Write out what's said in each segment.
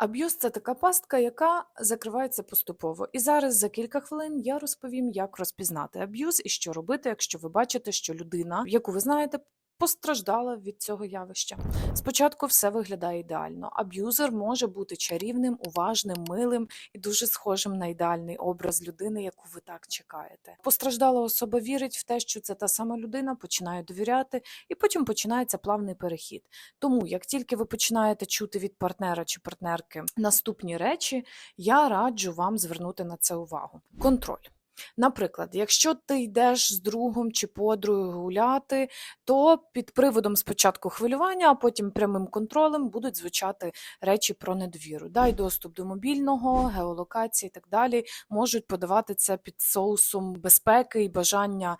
Аб'юз це така пастка, яка закривається поступово. І зараз за кілька хвилин я розповім, як розпізнати аб'юз і що робити, якщо ви бачите, що людина, яку ви знаєте, постраждала від цього явища. Спочатку все виглядає ідеально. Аб'юзер може бути чарівним, уважним, милим і дуже схожим на ідеальний образ людини, яку ви так чекаєте. Постраждала особа вірить в те, що це та сама людина, починає довіряти, і потім починається плавний перехід. Тому, як тільки ви починаєте чути від партнера чи партнерки наступні речі, я раджу вам звернути на це увагу. Контроль. Наприклад, якщо ти йдеш з другом чи подругою гуляти, то під приводом спочатку хвилювання, а потім прямим контролем будуть звучати речі про недовіру. Дай доступ до мобільного, геолокації і так далі можуть подавати це під соусом безпеки і бажання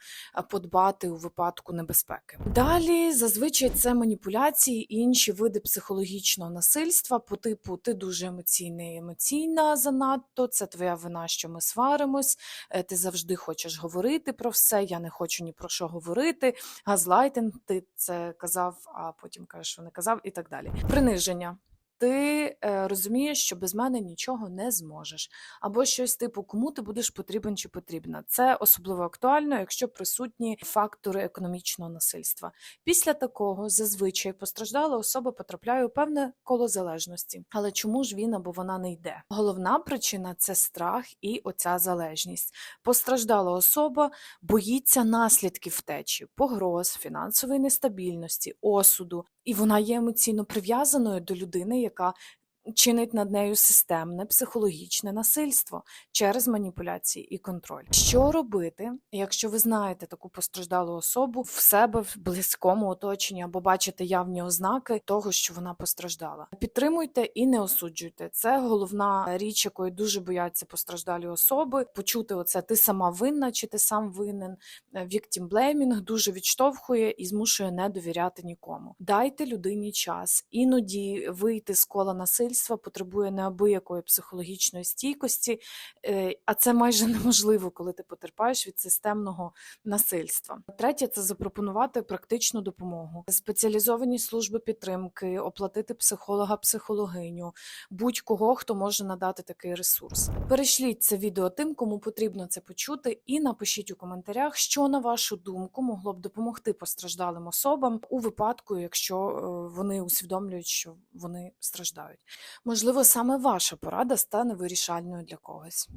подбати у випадку небезпеки. Далі зазвичай це маніпуляції і інші види психологічного насильства по типу ти дуже емоційний, емоційна занадто, це твоя вина, що ми сваримось, е, ти завжди хочеш говорити про все, я не хочу ні про що говорити. Газлайтинг, ти це казав, а потім кажеш, що не казав, і так далі. Приниження. Ти е, розумієш, що без мене нічого не зможеш, або щось типу, кому ти будеш потрібен чи потрібна. Це особливо актуально, якщо присутні фактори економічного насильства. Після такого зазвичай постраждала особа потрапляє у певне коло залежності. Але чому ж він або вона не йде? Головна причина це страх і оця залежність. Постраждала особа боїться наслідків втечі, погроз, фінансової нестабільності, осуду, і вона є емоційно прив'язаною до людини, яка чинить над нею системне психологічне насильство через маніпуляції і контроль. Що робити, якщо ви знаєте таку постраждалу особу в себе в близькому оточенні або бачите явні ознаки того, що вона постраждала? Підтримуйте і не осуджуйте. Це головна річ, якої дуже бояться постраждалі особи. Почути оце ти сама винна чи ти сам винен. Victim blaming дуже відштовхує і змушує не довіряти нікому. Дайте людині час. Іноді вийти з кола насильства потребує неабиякої психологічної стійкості, е, а це майже неможливо, коли ти потерпаєш від системного насильства. Третє це запропонувати практичну допомогу, спеціалізовані служби підтримки, оплатити психолога, психологиню, будь-кого, хто може надати такий ресурс. Перешліть це відео тим, кому потрібно це почути, і напишіть у коментарях, що на вашу думку могло б допомогти постраждалим особам у випадку, якщо е, вони усвідомлюють, що вони страждають. Можливо, саме ваша порада стане вирішальною для когось.